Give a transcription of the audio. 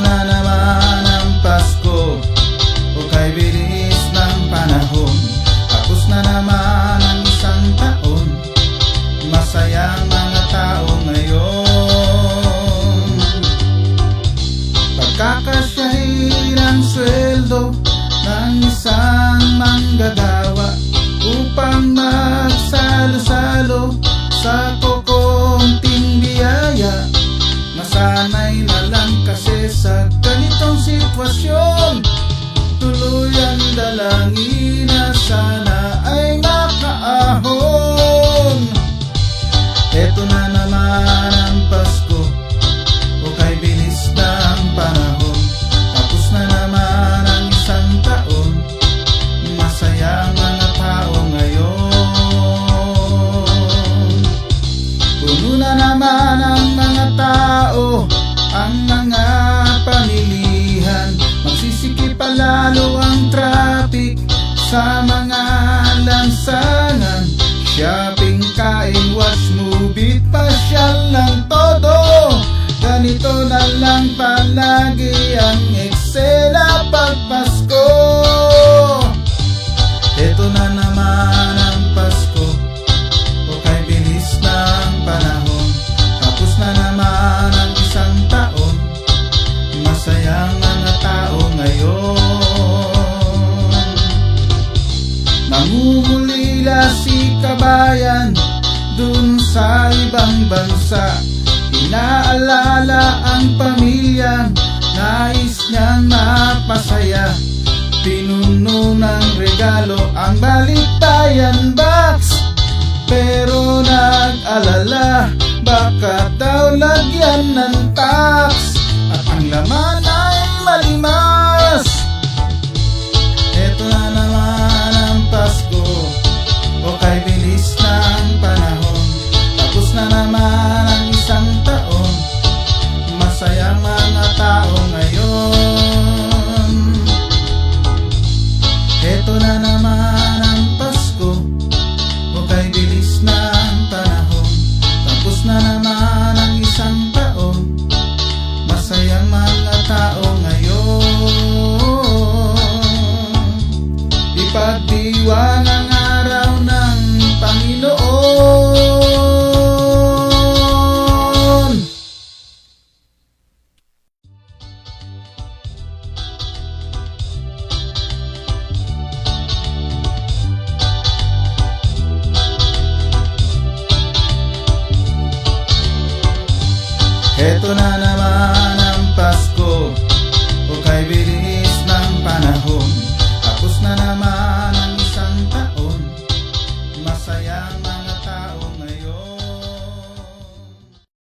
na naman ang Pasko O kay bilis ng panahon. Tapos na naman ang isang taon Masayang mga tao ngayon. Pagkakasyay ng sweldo ng isang manggagawa Upang magsalo-salo sa Nasanay na lang kasi sa ganitong sitwasyon ng todo. Ganito na lang palagi ang eksena pag Pasko. Ito na naman ang Pasko. O kay bilis ng panahon. Tapos na naman ang isang taon. Masayang mga tao ngayon. Nangungulila si kabayan Dun sa ibang bansa. Inaalala ang pamilyang Nais niyang mapasaya. Pinuno ng regalo ang baliktayan box. Pero nag-alala Baka daw lagyan ng Ipagdiwang ang araw ng Panginoon. Eto na